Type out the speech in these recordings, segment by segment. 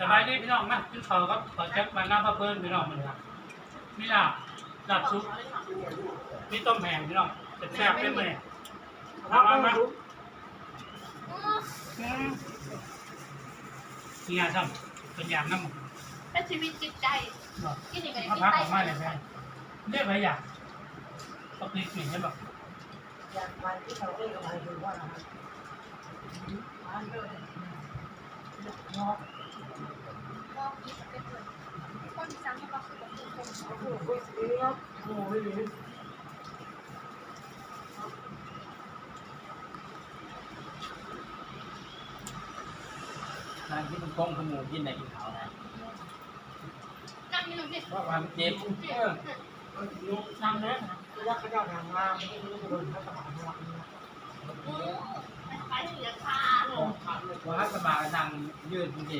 สบายดีพี่น้องมาขึ้นเขาครับขอแจ็คมาหน้าพระเพิ่นพี่น้องมันครับมีลาบลาบซุปมีต้มแห้งพี่น้องแซ่บๆเป็นเลยมามามานี่ยซ้ำเป็นอย่างน้ำเป็นชีวิตจิตใจเนาะที่นี่เป็นมาที่พักใต้ออกมาเลยแม่เรียกอะไรอย่างปกติสิ่งนี้แบบอยากไปที่เขาเรียกอะไรดูว่าอะไรร้า นเดินเนาะมองคิดเป็นคนคนที่สั่งให้เราคือแบบคนโอ้โหเสียโอ้ยนั่งที่มันคงขมูกินในกินเขานะนั่งอยู่นี่เพราะความเจ็บเออนั่งเลยนะยักษ์เขาเจ้าทางงามไม่รู้โดนเขาสมานวัดนะอืมไปเหลือคาพอฮักสมานั่งยืนจริงๆมี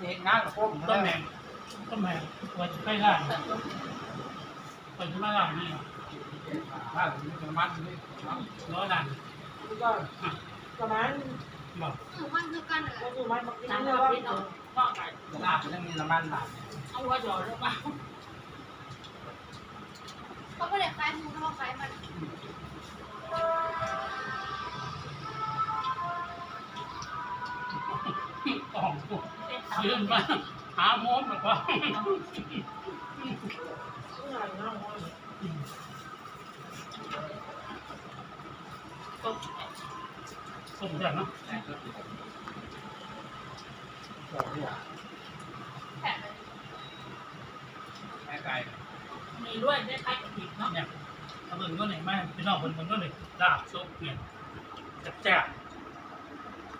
เหตุงานกับพวกผมต้มแมงต้มแห้งวันใกล้ล่างวันที่มาล่านี่ถ้ามีสมัตินี่ร้อยล้านก็สมานบอกอืมมันคือกันเลยก็คือมันมากินเนื้อว่าพ่อไก่ลาบมันมีน้ำมันหลับเอาหัวจ่อหรือเปล่าเขาไม่ได้ขายหมูเขาขายมัน ยืนมาหาโม้แบบว่าเนื้อเนต้มแบบเนาะแต่ก็ติดแผ่นเลยแม่ไก่มีด้วยได้ขายกับผิดเนาะเนี่ยถ้าเบิ่งก็ไหนมาพี่น้องเบิ่งเบิ่งก็เลยลาบซุปเนี่ยแซ่บๆ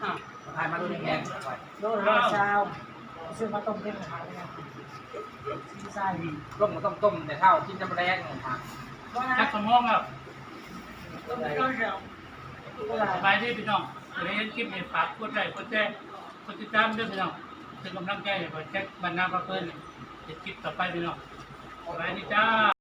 อะทายมาดูแดงๆไว้โดนร้อยเช้า ซื้อมาต้มเป็นขายเลยซีซ่าดีต้มก็ต้องต้มแต่เท่ากินน้ำแรงเนี่ยครับว่าจักสมองแล้วต้มเป็นก้อนเดียวสบายดีพี่น้องเรียนคลิปให้ฝากกดไลค์กดแชร์กดติดตามด้วยพี่น้องเป็นกำลังใจให้ขอแจ็คบรรณาพระเพิ่นจะคลิปต่อไปพี่น้องสบายดีจ้า